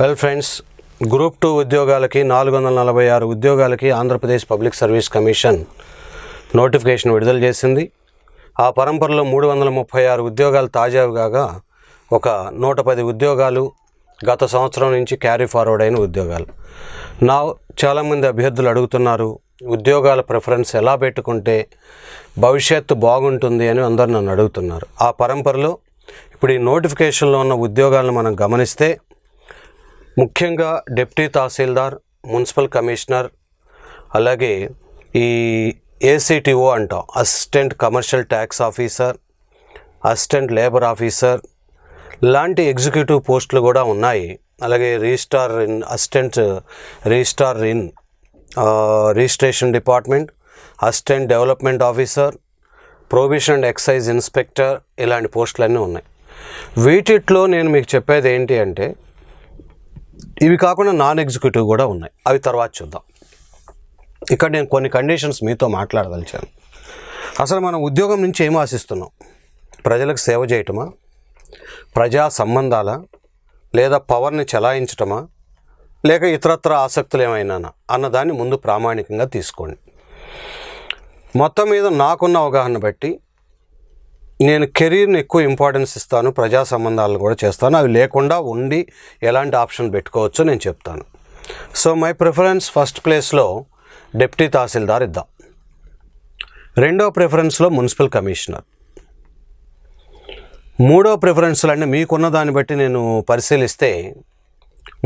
Well friends group two ఉద్యోగాలకి నాలుగు వందల నలభై ఆరు ఉద్యోగాలకి Andhra Pradesh public service commission notification విడుదల చేసింది. ఆ పరంపరలో మూడు వందల ముప్పై ఆరు ఉద్యోగాలు తాజావి కాగా ఒక నూట పది ఉద్యోగాలు గత సంవత్సరం నుంచి క్యారీ ఫార్వర్డ్ అయిన ఉద్యోగాలు. నా చాలామంది అభ్యర్థులు అడుగుతున్నారు ఉద్యోగాల ప్రిఫరెన్స్ ఎలా పెట్టుకుంటే భవిష్యత్తు బాగుంటుంది అని అందరు నన్ను అడుగుతున్నారు. ఆ పరంపరలో ఇప్పుడు ఈ నోటిఫికేషన్లో ఉన్న ఉద్యోగాలను మనం గమనిస్తే ముఖ్యంగా డిప్టీ తహసీల్దార్ మున్సిపల్ కమిషనర్ అలాగే ఈ ఏసీటీఓ అంటాం. Assistant commercial tax officer assistant labour officer లాంటి ఎగ్జిక్యూటివ్ పోస్టులు కూడా ఉన్నాయి. అలాగే registrar in assistant registrar in registration department assistant development officer prohibition and excise inspector ఇలాంటి పోస్టులన్నీ ఉన్నాయి. వీటిట్లో నేను మీకు చెప్పేది ఏంటి అంటే ఇవి కాకుండా నాన్ ఎగ్జిక్యూటివ్ కూడా ఉన్నాయి. అవి తర్వాత చూద్దాం. ఇక్కడ నేను కొన్ని కండిషన్స్ మీతో మాట్లాడదలిచాను. అసలు మనం ఉద్యోగం నుంచి ఏం ఆశిస్తున్నాం? ప్రజలకు సేవ చేయటమా? ప్రజా సంబంధాల? లేదా పవర్ని చెలాయించటమా? లేక ఇతరత్ర ఆసక్తులు ఏమైనా అన్నదాన్ని ముందు ప్రామాణికంగా తీసుకోండి. మొత్తం మీద నాకున్న అవగాహన బట్టి నేను కెరీర్ని ఎక్కువ ఇంపార్టెన్స్ ఇస్తాను ప్రజా సంబంధాలను కూడా చేస్తాను. అవి లేకుండా ఉండి ఎలాంటి ఆప్షన్ పెట్టుకోవచ్చో నేను చెప్తాను. సో మై ప్రిఫరెన్స్ ఫస్ట్ ప్లేస్లో డిప్టీ తహసీల్దార్ ఇద్దాం. రెండో ప్రిఫరెన్స్లో మున్సిపల్ కమిషనర్. మూడో ప్రిఫరెన్స్లు అంటే మీకున్న దాన్ని బట్టి నేను పరిశీలిస్తే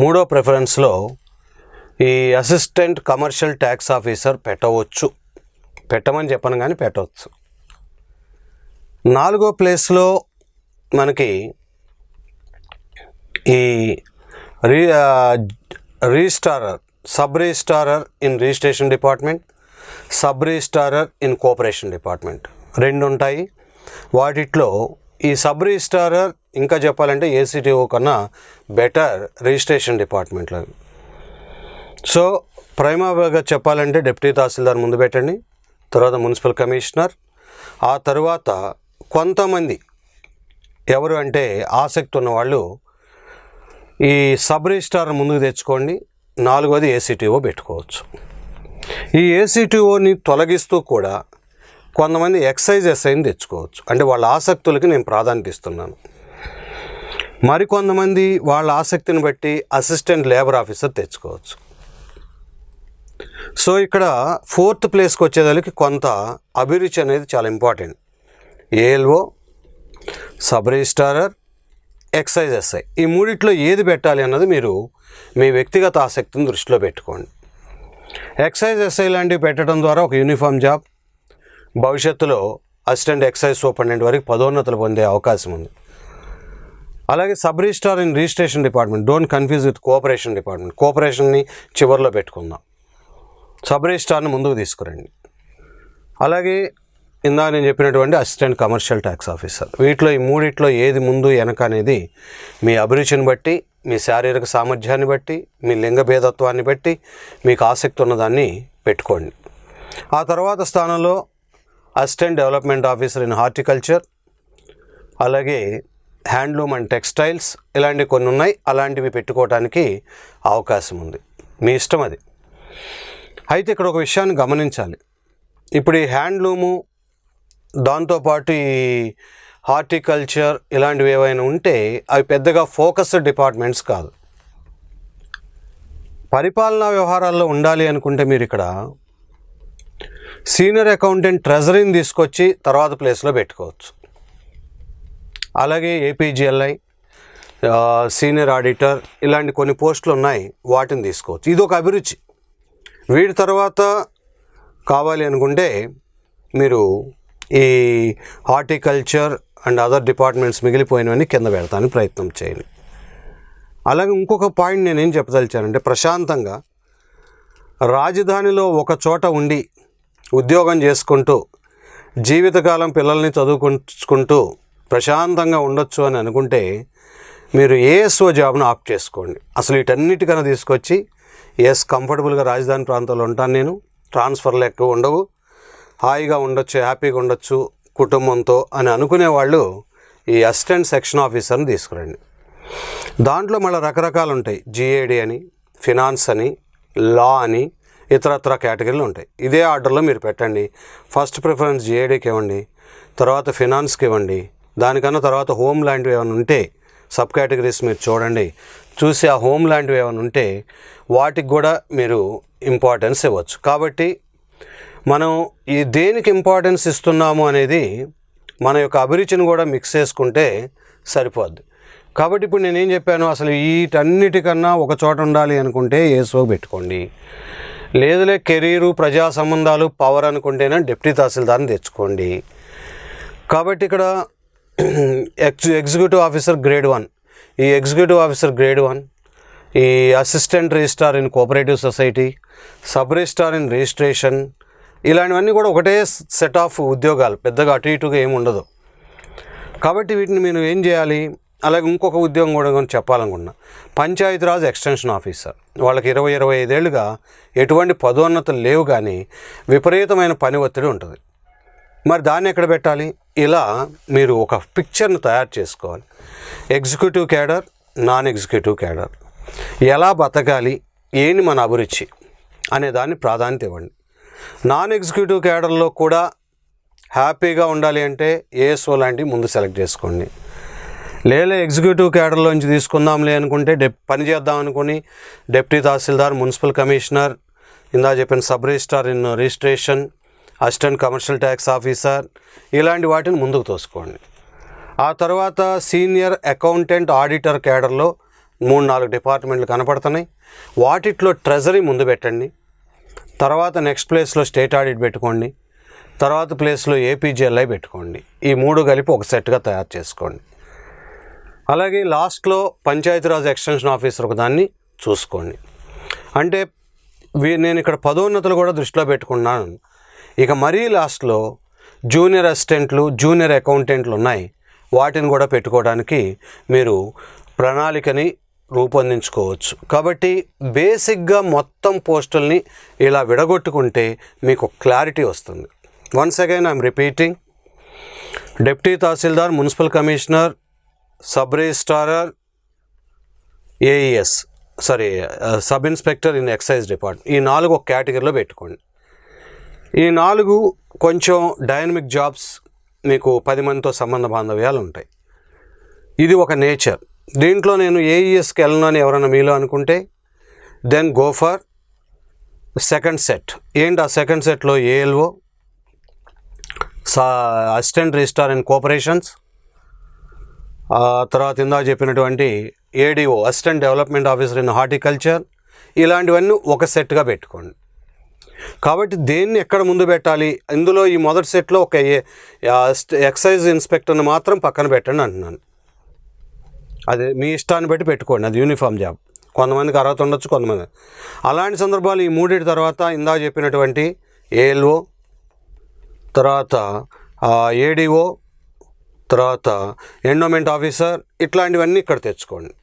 మూడో ప్రిఫరెన్స్లో ఈ అసిస్టెంట్ కమర్షియల్ ట్యాక్స్ ఆఫీసర్ పెట్టవచ్చు. పెట్టమని చెప్పను కానీ పెట్టవచ్చు. నాలుగో ప్లేస్లో మనకి ఈ రీ registrar sub registrar in registration department sub registrar in cooperation department. రెండు ఉంటాయి వాటిట్లో ఈ సబ్ రిజిస్ట్రార్ ఇంకా చెప్పాలంటే ఏసీటీఓ కన్నా బెటర్ రిజిస్ట్రేషన్ డిపార్ట్మెంట్లో. సో ప్రైమాగా చెప్పాలంటే డిప్యూటీ తహసీల్దార్ ముందు పెట్టండి తర్వాత మున్సిపల్ కమిషనర్. ఆ తర్వాత కొంతమంది ఎవరు అంటే ఆసక్తి ఉన్న వాళ్ళు ఈ సబ్ రిజిస్ట్రార్ ముందుకు తెచ్చుకోండి నాలుగోది ఏసీటీఓ పెట్టుకోవచ్చు. ఈ ఏసీటీఓని తొలగిస్తూ కూడా కొంతమంది ఎక్సైజ్ అయిన తెచ్చుకోవచ్చు. అంటే వాళ్ళ ఆసక్తులకి నేను ప్రాధాన్యత ఇస్తున్నాను. మరికొంతమంది వాళ్ళ ఆసక్తిని బట్టి అసిస్టెంట్ లేబర్ ఆఫీసర్ తెచ్చుకోవచ్చు. సో ఇక్కడ ఫోర్త్ ప్లేస్కి వచ్చేదానికి కొంత అభిరుచి అనేది చాలా important. ALO sub registrar excise SI ఈ మూడిట్లో ఏది పెట్టాలి అన్నది మీరు మీ వ్యక్తిగత ఆసక్తిని దృష్టిలో పెట్టుకోండి. ఎక్సైజ్ ఎస్ఐ లాంటివి పెట్టడం ద్వారా ఒక యూనిఫామ్ జాబ్ భవిష్యత్తులో అసిస్టెంట్ ఎక్సైజ్ సూపరింటెండెంట్ వరకు పదోన్నతులు పొందే అవకాశం ఉంది. అలాగే sub registrar in registration department don't confuse with cooperation department. కోఆపరేషన్ని చివరిలో పెట్టుకుందాం. సబ్ రిజిస్టార్ని ముందుకు తీసుకురండి. అలాగే ఇందా నేను చెప్పినటువంటి అసిస్టెంట్ కమర్షియల్ ట్యాక్స్ ఆఫీసర్. వీటిలో ఈ మూడిట్లో ఏది ముందు వెనక అనేది మీ అభిరుచిని బట్టి మీ శారీరక సామర్థ్యాన్ని బట్టి మీ లింగ భేదత్వాన్ని బట్టి మీకు ఆసక్తి ఉన్నదాన్ని పెట్టుకోండి. ఆ తర్వాత స్థానంలో assistant development officer in horticulture అలాగే హ్యాండ్లూమ్ అండ్ టెక్స్టైల్స్ ఇలాంటివి కొన్ని ఉన్నాయి. అలాంటివి పెట్టుకోవడానికి అవకాశం ఉంది. మీ ఇష్టం అది. అయితే ఇక్కడ ఒక విషయాన్ని గమనించాలి. ఇప్పుడు ఈ హ్యాండ్లూము దాంతోపాటు ఈ హార్టికల్చర్ ఇలాంటివి ఏవైనా ఉంటే అవి పెద్దగా ఫోకస్డ్ డిపార్ట్మెంట్స్ కాదు. పరిపాలనా వ్యవహారాల్లో ఉండాలి అనుకుంటే మీరు ఇక్కడ సీనియర్ అకౌంటెంట్ ట్రెజరీని తీసుకొచ్చి తర్వాత ప్లేస్లో పెట్టుకోవచ్చు. అలాగే ఏపీజిఎల్ఐ సీనియర్ ఆడిటర్ ఇలాంటి కొన్ని పోస్టులు ఉన్నాయి వాటిని తీసుకోవచ్చు. ఇది ఒక అభిరుచి. వీటి తర్వాత కావాలి అనుకుంటే మీరు ఈ హార్టికల్చర్ అండ్ అదర్ డిపార్ట్మెంట్స్ మిగిలిపోయినవన్నీ కింద పెడతానికి ప్రయత్నం చేయండి. అలాగే ఇంకొక పాయింట్ నేనేం చెప్పదలిచానంటే ప్రశాంతంగా రాజధానిలో ఒక చోట ఉండి ఉద్యోగం చేసుకుంటూ జీవితకాలం పిల్లల్ని చదువుకుంటూ ప్రశాంతంగా ఉండొచ్చు అని అనుకుంటే మీరు ఏఎస్ఓ జాబ్ను ఆప్ట్ చేసుకోండి. అసలు వీటన్నిటికన్నా తీసుకొచ్చి ఎస్ కంఫర్టబుల్గా రాజధాని ప్రాంతంలో ఉంటాను నేను. ట్రాన్స్ఫర్లు ఎక్కువ ఉండవు. హాయిగా ఉండొచ్చు హ్యాపీగా ఉండొచ్చు కుటుంబంతో అని అనుకునే వాళ్ళు ఈ అసిస్టెంట్ సెక్షన్ ఆఫీసర్ని తీసుకురండి. దాంట్లో మళ్ళీ రకరకాలు ఉంటాయి. జిఏడి అని ఫినాన్స్ అని లా అని ఇతరత్ర కేటగిరీలు ఉంటాయి. ఇదే ఆర్డర్లో మీరు పెట్టండి. ఫస్ట్ ప్రిఫరెన్స్ జేఏడీకి ఇవ్వండి తర్వాత ఫినాన్స్కి ఇవ్వండి దానికన్నా తర్వాత హోమ్ లాంటివి ఏమైనా ఉంటే సబ్ కేటగిరీస్ మీరు చూడండి. చూసి ఆ హోమ్ లాంటివి ఏమైనా ఉంటే వాటికి కూడా మీరు ఇంపార్టెన్స్ ఇవ్వచ్చు. కాబట్టి మనం ఈ దేనికి ఇంపార్టెన్స్ ఇస్తున్నాము అనేది మన యొక్క అభిరుచిని కూడా మిక్స్ చేసుకుంటే సరిపోద్ది. కాబట్టి ఇప్పుడు నేనేం చెప్పాను? అసలు వీటన్నిటికన్నా ఒక చోట ఉండాలి అనుకుంటే ఏసో పెట్టుకోండి. లేదులే కెరీరు ప్రజా సంబంధాలు పవర్ అనుకుంటేనే డిప్యూటీ తహసీల్దార్ని తెచ్చుకోండి. కాబట్టి ఇక్కడ ఎగ్జ్ ఎగ్జిక్యూటివ్ ఆఫీసర్ గ్రేడ్ వన్ ఈ ఎగ్జిక్యూటివ్ ఆఫీసర్ గ్రేడ్ వన్ ఈ assistant registrar in cooperative society sub registrar in registration ఇలాంటివన్నీ కూడా ఒకటే సెట్ ఆఫ్ ఉద్యోగాలు పెద్దగా అటు ఇటుగా ఏమి ఉండదు కాబట్టి వీటిని మీరు ఏం చేయాలి? అలాగే ఇంకొక ఉద్యోగం కూడా కొంచెం చెప్పాలనుకున్నా పంచాయతీరాజ్ ఎక్స్టెన్షన్ ఆఫీసర్. వాళ్ళకి ఇరవై ఇరవై ఐదేళ్ళుగా ఎటువంటి పదోన్నతులు లేవు కానీ విపరీతమైన పని ఒత్తిడి ఉంటుంది. మరి దాన్ని ఎక్కడ పెట్టాలి? ఇలా మీరు ఒక పిక్చర్ను తయారు చేసుకోవాలి. Executive cadre non executive cadre. ఎలా బతకాలి? ఏంటి మన అభిరుచి? అనే దాన్ని ప్రాధాన్యత ఇవ్వండి. నాన్ ఎగ్జిక్యూటివ్ క్యాడర్లో కూడా హ్యాపీగా ఉండాలి అంటే ఏఎస్ఓ లాంటివి ముందు సెలెక్ట్ చేసుకోండి. లేలే ఎగ్జిక్యూటివ్ క్యాడర్లోంచి తీసుకుందాంలే అనుకుంటే డెప్ పని చేద్దాం అనుకుని డిప్యూటీ తహసీల్దార్ మున్సిపల్ కమిషనర్ ఇందా చెప్పిన sub registrar in registration assistant commercial tax officer ఇలాంటి వాటిని ముందుకు తోసుకోండి. ఆ తర్వాత సీనియర్ అకౌంటెంట్ ఆడిటర్ క్యాడర్లో మూడు నాలుగు డిపార్ట్మెంట్లు కనపడుతున్నాయి. వాటిట్లో ట్రెజరీ ముందు పెట్టండి. తర్వాత నెక్స్ట్ ప్లేస్లో స్టేట్ ఆడిట్ పెట్టుకోండి. తర్వాత ప్లేస్లో ఏపీజీఎల్ఐ పెట్టుకోండి. ఈ మూడు కలిపి ఒక సెట్గా తయారు చేసుకోండి. అలాగే లాస్ట్లో పంచాయతీరాజ్ ఎక్స్టెన్షన్ ఆఫీసర్ ఒక దాన్ని చూసుకోండి. అంటే వీ నేను ఇక్కడ పదోన్నతులు కూడా దృష్టిలో పెట్టుకున్నాను. ఇక మరీ లాస్ట్లో జూనియర్ అసిస్టెంట్లు జూనియర్ అకౌంటెంట్లు ఉన్నాయి. వాటిని కూడా పెట్టుకోవడానికి మీరు ప్రణాళికని రూపొందించుకోవచ్చు. కాబట్టి బేసిక్గా మొత్తం పోస్టుల్ని ఇలా విడగొట్టుకుంటే మీకు క్లారిటీ వస్తుంది. Once again I'm repeating. Deputy tahsildar municipal commissioner sub registrar AES sorry sub inspector in excise department ఈ నాలుగు ఒక కేటగిరీలో పెట్టుకోండి. ఈ నాలుగు కొంచెం డైనమిక్ జాబ్స్ మీకు పది మందితో సంబంధ బాంధవ్యాలు ఉంటాయి. ఇది ఒక నేచర్ దీంట్లో నేను ఏఈఎస్కి వెళ్ళను అని ఎవరైనా మీలో అనుకుంటే then go for second set ఏంటి ఆ సెకండ్ సెట్లో ఏఎల్ఓ సా అసిస్టెంట్ రిజిస్టార్ అండ్ కోఆపరేషన్స్ తర్వాత ఇందా చెప్పినటువంటి ADO assistant development officer in horticulture ఇలాంటివన్నీ ఒక సెట్గా పెట్టుకోండి. కాబట్టి దేన్ని ఎక్కడ ముందు పెట్టాలి? ఇందులో ఈ మొదటి సెట్లో ఒక ఏ- ఎక్సైజ్ ఇన్స్పెక్టర్ని మాత్రం పక్కన పెట్టండి అంటున్నాను. అది మీ ఇష్టాన్ని బట్టి పెట్టుకోండి అది యూనిఫామ్ జాబ్. కొంతమందికి అర్హత ఉండొచ్చు కొంతమంది. అలాంటి సందర్భాలు ఈ మూడింటి తర్వాత ఇందా చెప్పినటువంటి ఏఎల్ఓ తర్వాత ఏడిఓ తర్వాత ఎండోమెంట్ ఆఫీసర్ ఇట్లాంటివన్నీ ఇక్కడ తెచ్చుకోండి.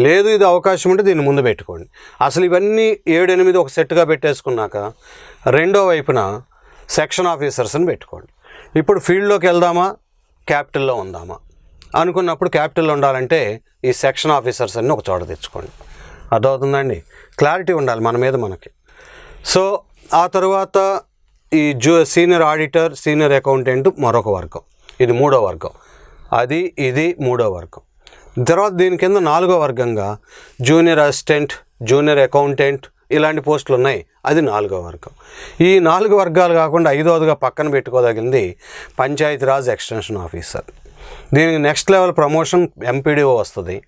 లేదు ఇది అవకాశం ఉంటే దీన్ని ముందు పెట్టుకోండి. అసలు ఇవన్నీ ఏడు ఎనిమిది ఒక సెట్గా పెట్టేసుకున్నాక రెండో వైపున సెక్షన్ ఆఫీసర్స్ని పెట్టుకోండి. ఇప్పుడు ఫీల్డ్లోకి వెళ్దామా? క్యాపిటల్లో ఉందామా? అనుకున్నప్పుడు క్యాపిటల్లో ఉండాలంటే ఈ సెక్షన్ ఆఫీసర్స్ అన్ని ఒక చోట తెచ్చుకోండి. అర్థమవుతుందండి? క్లారిటీ ఉండాలి మన మీద మనకి. సో ఆ తర్వాత ఈ జూ సీనియర్ ఆడిటర్ సీనియర్ అకౌంటెంట్ మరొక వర్గం. ఇది మూడో వర్గం. అది ఇది మూడో వర్గం. తర్వాత దీని కింద నాలుగో వర్గంగా జూనియర్ అసిస్టెంట్ జూనియర్ అకౌంటెంట్ ఇలాంటి పోస్టులు ఉన్నాయి. అది నాలుగో వర్గం. ఈ నాలుగు వర్గాలు కాకుండా ఐదవదిగా పక్కన పెట్టుకోదగింది పంచాయతీరాజ్ ఎక్స్టెన్షన్ ఆఫీసర్. దీనికి నెక్స్ట్ లెవెల్ ప్రమోషన్ ఎంపీడీఓ వస్తుంది.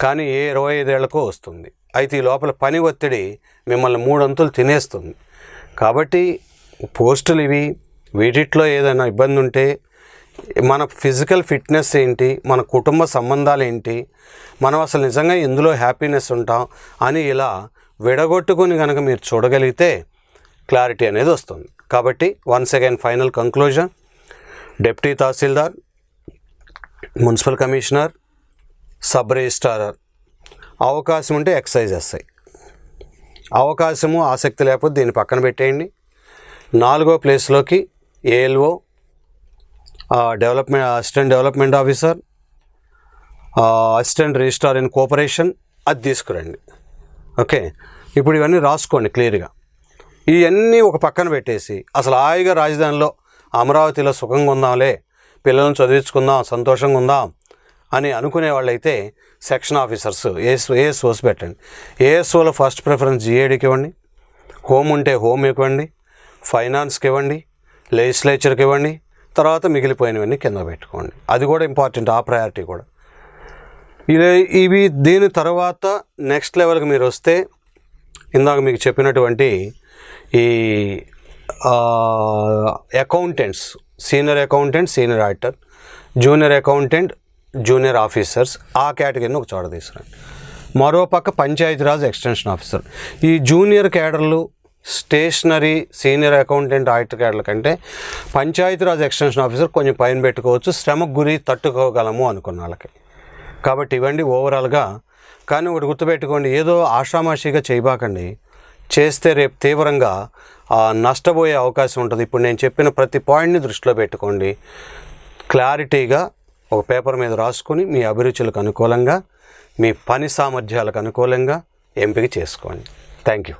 కానీ ఏ ఇరవై ఐదేళ్ళకో వస్తుంది. అయితే ఈ లోపల పని ఒత్తిడి మిమ్మల్ని మూడొంతులు తినేస్తుంది. కాబట్టి పోస్టులు ఇవి. వీటిట్లో ఏదైనా ఇబ్బంది ఉంటే మన ఫిజికల్ ఫిట్నెస్ ఏంటి? మన కుటుంబ సంబంధాలు ఏంటి? మనం అసలు నిజంగా ఎందులో హ్యాపీనెస్ ఉంటాం అని ఇలా విడగొట్టుకుని కనుక మీరు చూడగలిగితే క్లారిటీ అనేది వస్తుంది. కాబట్టి once again final conclusion deputy tahsildar municipal commissioner sub registrar అవకాశం ఉంటే ఎక్సైజ్ వస్తాయి అవకాశము ఆసక్తి లేకపోతే దీన్ని పక్కన పెట్టేయండి. నాలుగో ప్లేస్లోకి ALO development assistant development officer assistant registrar in cooperation అది తీసుకురండి. ఓకే? ఇప్పుడు ఇవన్నీ రాసుకోండి క్లియర్గా. ఇవన్నీ ఒక పక్కన పెట్టేసి అసలు హాయిగా రాజధానిలో అమరావతిలో సుఖంగా ఉందాంలే పిల్లలను చదివించుకుందాం సంతోషంగా ఉందాం అని అనుకునే వాళ్ళైతే సెక్షన్ ఆఫీసర్స్ ఏఎస్ ఏఎస్ఓస్ పెట్టండి. ఏఎస్ఓలో ఫస్ట్ ప్రిఫరెన్స్ జిఏడికి ఇవ్వండి. హోమ్ ఉంటే హోమ్ ఇవ్వండి. ఫైనాన్స్కి ఇవ్వండి. లెజిస్లేచర్కి ఇవ్వండి. తర్వాత మిగిలిపోయినవన్నీ కింద పెట్టుకోండి. అది కూడా ఇంపార్టెంట్ ఆ ప్రయారిటీ కూడా. ఇదే ఇవి దీని తర్వాత నెక్స్ట్ లెవెల్కి మీరు వస్తే ఇందాక మీకు చెప్పినటువంటి ఈ accountants senior accountant senior auditor junior accountant junior officers ఆ కేటగిరీని ఒక చోట తీసుకురండి. మరో పక్క పంచాయతీరాజ్ ఎక్స్టెన్షన్ ఆఫీసర్ ఈ జూనియర్ కేడర్లు స్టేషనరీ సీనియర్ అకౌంటెంట్ ఆడిటర్ క్యాడర్ల కంటే పంచాయతీరాజ్ ఎక్స్టెన్షన్ ఆఫీసర్ కొంచెం పైన పెట్టుకోవచ్చు శ్రమకు గురి తట్టుకోగలము అనుకున్న వాళ్ళకి. కాబట్టి ఇవ్వండి ఓవరాల్గా. కానీ ఒకటి గుర్తుపెట్టుకోండి ఏదో ఆషామాషిగా చేయబాకండి. చేస్తే రేపు తీవ్రంగా నష్టపోయే అవకాశం ఉంటుంది. ఇప్పుడు నేను చెప్పిన ప్రతి పాయింట్ని దృష్టిలో పెట్టుకోండి. క్లారిటీగా ఒక పేపర్ మీద రాసుకొని మీ అభిరుచులకు అనుకూలంగా మీ పని సామర్థ్యాలకు అనుకూలంగా ఎంపిక చేసుకోండి. Thank you.